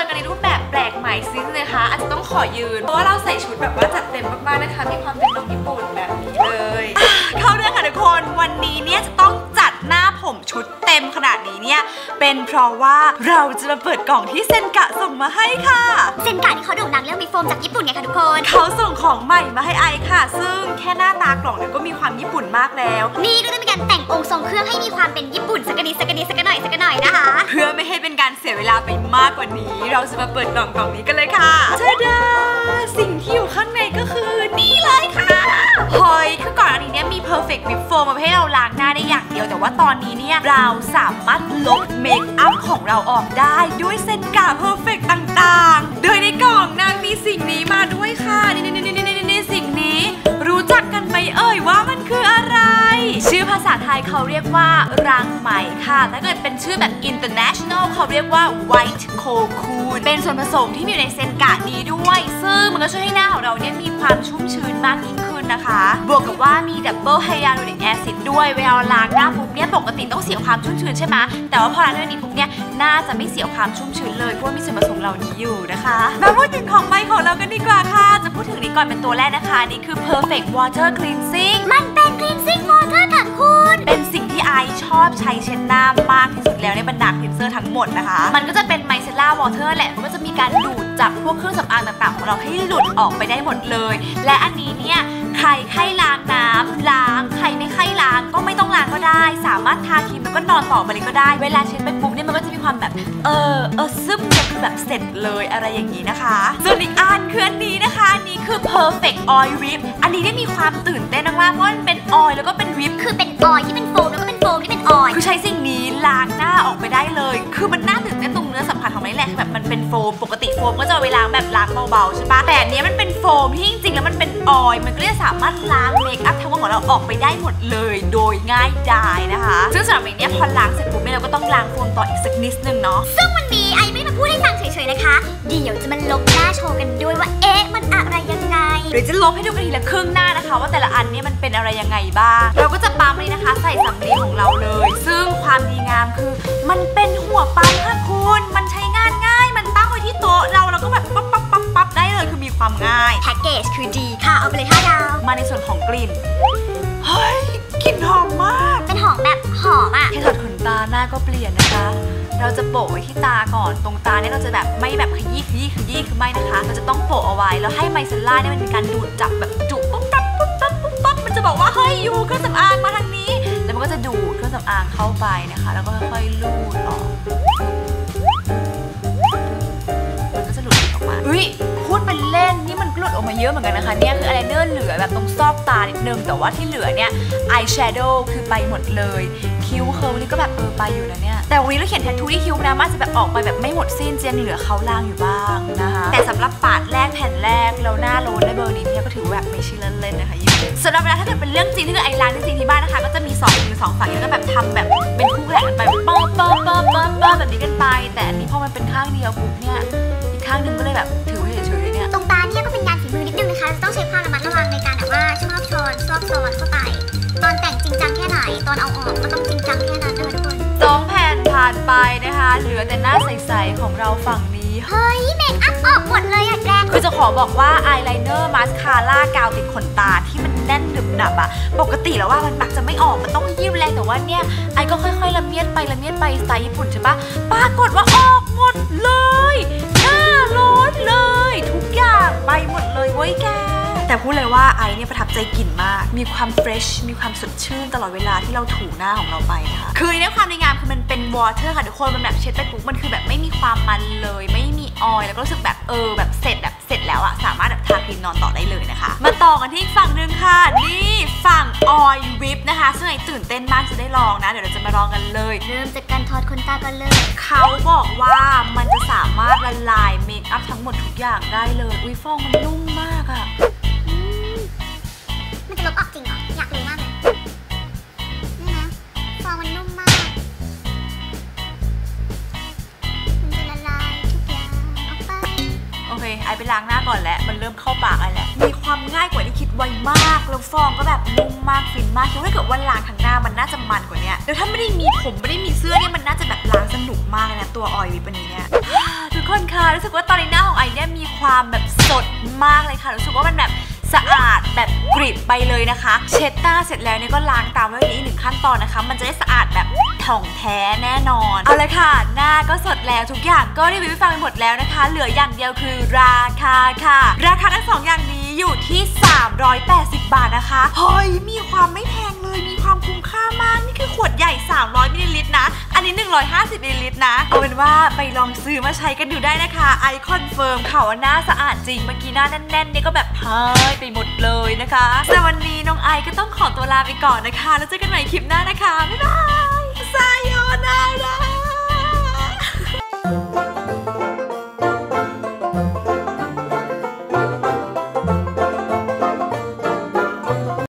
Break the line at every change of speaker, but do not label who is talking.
อกันในรูปแบบแปลกใหม่ซินะคะ อาจจะต้องขอยืน เพราะว่าเราใส่ชุดแบบว่าจัดเต็มมากๆนะคะ มีความเป็นนกญี่ปุ่นแบบนี้เลย เข้าเรื่องค่ะทุกคน วันนี้เนี่ยจะ เต็มขนาดนี้เนี่ยเป็นเพราะว่าเราจะมาเปิดกล่องที่เซนกะส่งมาให้ค่ะ
เซนกะที่เขาโด่งดังเรื่องมีโฟมจากญี่ปุ่นไงคะทุกคน
เขาส่งของใหม่มาให้ไอค่ะ ซึ่งแค่หน้าตากล่องเนี่ยก็มีความญี่ปุ่นมากแล้ว
นี่ก็จะมีการแต่งองค์ทรงเครื่องให้มีความเป็นญี่ปุ่นสักนิดสักนิดสักหน่อยสักหน่อยนะคะ
เพื่อไม่ให้เป็นการเสียเวลาไปมากกว่านี้ เราจะมาเปิดกล่องกล่องนี้กันเลยค่ะเจ้าดาสิ่งที่อยู่ข้างในก็คือนี่เลยค่ะเฮ้ยคือก่อ นี้เนี่ยมี perfect whip foam มาให้เราล้างหน้าได้อย่างเดียว แต่ว่าตอนนี้เนี่ยเราสามารถลบเมคอัพของเราออกได้ด้วยเส้นกา perfect ต่างๆ โดยในกล่องนางมีสิ่งนี้มาด้วยค่ะนี่นี่นี่นี่นี่สิ่งนี้ รู้จักกันไหมเอ่ยว่ามันคืออะไร ชื่อภาษาไทยเขาเรียกว่ารังไหมค่ะ ถ้าเกิดเป็นชื่อแบบ international เขาเรียกว่า white cocoon เป็นส่วนผสมที่มีอยู่ในเซนกะนี้ด้วย ซึ่งมันก็ช่วยให้หน้าของเราเนี่ยมีความชุ่มชื้นมากยิ่งขึ้น นะคะ บวกกับว่ามี double hyaluronic acid ด้วยเวลาล้างหน้าปุ๊บเนี่ยปกติต้องเสียความชุ่มชื้นใช่ไหมแต่ว่าพอล้างด้วยนี้ปุ๊บเนี่ยหน้าจะไม่เสียความชุ่มชื้นเลยเพราะว่ามีส่วนผสมเหล่านี้อยู่นะคะ มาพูดถึงของใหม่ของเรากันดีกว่าค่ะ จะพูดถึงนี้ก่อนเป็นตัวแรกนะคะนี่คือ perfect water cleansing
มันเป็น cleansing water ค่ะคุณ
เป็นสิ่งที่ไอชอบใช้เช็ดหน้ามากที่สุดแล้วในบรรดาคลีนเซอร์ทั้งหมดนะคะ มันก็จะเป็นไมเซล่าวอเตอร์แหละมันก็จะมีการดูดจับพวกเครื่องสำอางต่างๆ ของเราให้หลุดออกไปได้หมดเลย และอันนี้เนี่ย ใครไข้ล้างน้ำล้าง ใครไม่ไข้ล้างก็ไม่ต้องล้างก็ได้ สามารถทาครีมแล้วก็นอนต่อไปเลยก็ได้ เวลาเช็ดไปปุ๊บเนี่ยมันก็จะมีความแบบ เออเออซึมเนี่ยคือแบบเสร็จเลยอะไรอย่างนี้นะคะ ส่วนอีกอันคืออันนี้นะคะอันนี้คือ perfect oil whip อันนี้ได้มีความตื่นเต้นมากๆเพราะมันเป็นออยล์แล้วก็เป็นวิป
คือเป็นออยที่เป็นโฟม
คือใช้สิ่งนี้ล้างหน้าออกไปได้เลย คือมันน่าตื่นเต้นตรงเนื้อสัมผัสของมันแหละคือแบบมันเป็นโฟมปกติโฟมก็จะเอาไว้ล้างแบบล้างเบาๆใช่ปะแต่อันนี้มันเป็นโฟมที่จริงๆแล้วมันเป็นออยล์มันก็เลยสามารถล้างเมคอัพทั้งหมดของเราออกไปได้หมดเลยโดยง่ายดายนะคะซึ่งสำหรับอันเนี้ยพอล้างเสร็จปุ๊บเนี่ยเราก็ต้องล้างโฟมต่ออีกสักนิดนึงเนาะ
ซึ่งวันนี้ไอไม่มาพูดให้ฟังเฉยๆนะคะเดี๋ยวจะมาลบหน้าโชว์กันด้วยว่า
เดี๋ยวจะลบให้ดูกันทีละครึ่งหน้านะคะ ว่าแต่ละอันเนี่ยมันเป็นอะไรยังไงบ้าง เราก็จะปั๊มนี่นะคะ ใส่สำลีของเราเลย ซึ่งความดีงามคือมันเป็นหัวปั๊มค่ะคุณมันใช้งานง่าย มันตั้งไว้ที่โต๊ะเราเราก็แบบปั๊บปั๊บปั๊บปั๊บได้เลยคือมีความง่าย
แพ็กเกจคือดีค่ะเอาไปเลยห้าดาว
มาในส่วนของกลิ่นเฮ้ยกลิ่นหอมมาก
เป็นหอมแบบหอมอะ
แค่ถอดขนตาหน้าก็เปลี่ยนนะคะ เราจะโปะไว้ที่ตาก่อน ตรงตาเนี่ยเราจะแบบไม่แบบขยี้ขยี้ขยี้คือไม่นะคะ เราจะต้องโปะเอาไว้แล้วให้ไมเซลล่าเนี่ยมันมีการดูดจับแบบจุปุ๊บปั๊บปุ๊บปั๊บปุ๊บปั๊บมันจะบอกว่าเฮ้ยอยู่เครื่องสำอางมาทางนี้ แล้วมันก็จะดูดเครื่องสำอางเข้าไปนะคะ แล้วก็ค่อยๆลูดออกมันก็จะหลุดออกมาอุ้ย ออกมาเยอะเหมือนกันนะคะเนี่ยคืออะไรเนอร์เหลือแบบตรงซอกตานิดนึง แต่ว่าที่เหลือเนี่ยอายแชโดว์คือไปหมดเลย คิ้วเคิร์ลนี่ก็แบบเออไปอยู่นะเนี่ย แต่วันนี้เราเขียนแทททูที่คิ้วนะมันอาจจะแบบออกไปแบบไม่หมดสิ้นจะยังเหลือเขาล่างอยู่บ้างนะคะแต่สำหรับปาดแรกแผ่นแรกเราหน้าโลนได้เบอร์นี้เนี่ยก็ถือว่าแบบไม่ใช่เล่นๆนะคะยูสำหรับเวลาถ้าเกิดเป็นเรื่องจริงที่คือไอร้านจริงๆที่บ้านนะคะ ก็จะมีสองมือสองฝั่งแล้วก็แบบทำแบบเป็นคู่แข่งกันไปเปิ้ลเปิ้ลเปิ้ลเปิ้ลเปิ้ลแบบนี้กันไป แต่อันนี้พอมันเป็นข้างเดียวปุ๊บเนี่ยอีกข้างหนึงก็เลยแบบถือไว้เฉย
อนิดนึงนะคะต้องใช้ความระมัดระวังในการแบบว่าชอบชอนซอกซอนเข้าไป ตอนแต่งจริงจังแค่ไหน ตอนเอาออกก็ต้องจริงจังแค่นั้นนะคะทุกคน
สองแผ่นผ่านไปนะคะ เหลือแต่หน้าใสๆของเราฝั่งนี้
เฮ้ยเมคอัพออกหมดเลยอะแกรน
คือจะขอบอกว่าอายไลเนอร์มาสคาร่ากาวติดขนตาที่มันแน่นหนึบหนับอะปกติแล้วว่ามันมักจะไม่ออกมันต้องยิ้มแรงแต่ว่าเนี่ยไอก็ค่อยๆละเมียดไปละเมียดไปสไตล์ญี่ปุ่นใช่ปะปรากฏว่า แต่พูดเลยว่าไอเนี่ยประทับใจกลิ่นมาก มีความเฟรช มีความสดชื่นตลอดเวลาที่เราถูหน้าของเราไปนะคะ คือในความดีงามคือมันเป็นวอเตอร์ค่ะทุกคน มันแบบเช็ดไปปุ๊บ มันคือแบบไม่มีความมันเลย ไม่มีออยล์ แล้วก็รู้สึกแบบเออแบบเสร็จแบบเสร็จแล้วอะสามารถแบบทาครีมนอนต่อได้เลยนะคะ มาต่อกันที่อีกฝั่งหนึ่งค่ะ นี่ฝั่งออยล์วิปนะคะ ซึ่งไอตื่นเต้นมากจะได้ลองนะ เดี๋ยวเราจะมาลองกันเลย
เริ่มจากการถอดขนตาก่อนเลย
เขาบอกว่ามันจะสามารถละลายเมคอัพทั้งหมดทุกอย่างได้เลย อุ้ยฟองมันนุ่มมากอะ
อืม มันจะลบออกจริงเหรอ อยากรู้มากเลยนี่นะฟองมันนุ่มมาก มันจะละลายทุกอย่างออกไป
โอเค ไอไปล้างหน้าก่อนแล้ว มันเริ่มเข้าปากไอแล้ว มีความง่ายกว่าที่คิดไวมาก แล้วฟองก็แบบนุ่มมากฟินมากคิดว่าถ้าเกิดว่าล้างทั้งหน้ามันน่าจะมันกว่าเนี้ยแล้วถ้าไม่ได้มีผมไม่ได้มีเสื้อเนี่ยมันน่าจะแบบล้างสนุกมากเลยนะตัวออยวิปอันนี้เนี่ยทุกคนคะรู้สึกว่าตอนนี้หน้าของไอเนี่ยมีความแบบสดมากเลยค่ะ รู้สึกว่ามันแบบ สะอาดแบบกริบไปเลยนะคะ เช็ดหน้าเสร็จแล้วเนี่ยก็ล้างตามด้วยนี้หนึ่งขั้นตอนนะคะ มันจะได้สะอาดแบบถ่องแท้แน่นอน เอาเลยค่ะ หน้าก็สดแล้วทุกอย่างก็รีวิวให้ฟังไปหมดแล้วนะคะ เหลืออย่างเดียวคือราคาค่ะ ราคาทั้งสองอย่างนี้อยู่ที่ 380 บาทนะคะเฮ้ยมีความไม่แพงเลย ความคุ้มค่ามาก นี่คือขวดใหญ่ 300มิลลิลิตรนะ อันนี้ 150มิลลิลิตรนะ เอาเป็นว่าไปลองซื้อมาใช้กันดูได้นะคะ ไอคอนเฟิร์มค่ะว่าหน้าสะอาดจริง เมื่อกี้หน้าแน่นๆเนี่ยก็แบบเฮ้ยไปหมดเลยนะคะแต่วันนี้น้องไอก็ต้องขอตัวลาไปก่อนนะคะ แล้วเจอกันใหม่คลิปหน้านะคะ บ๊ายบาย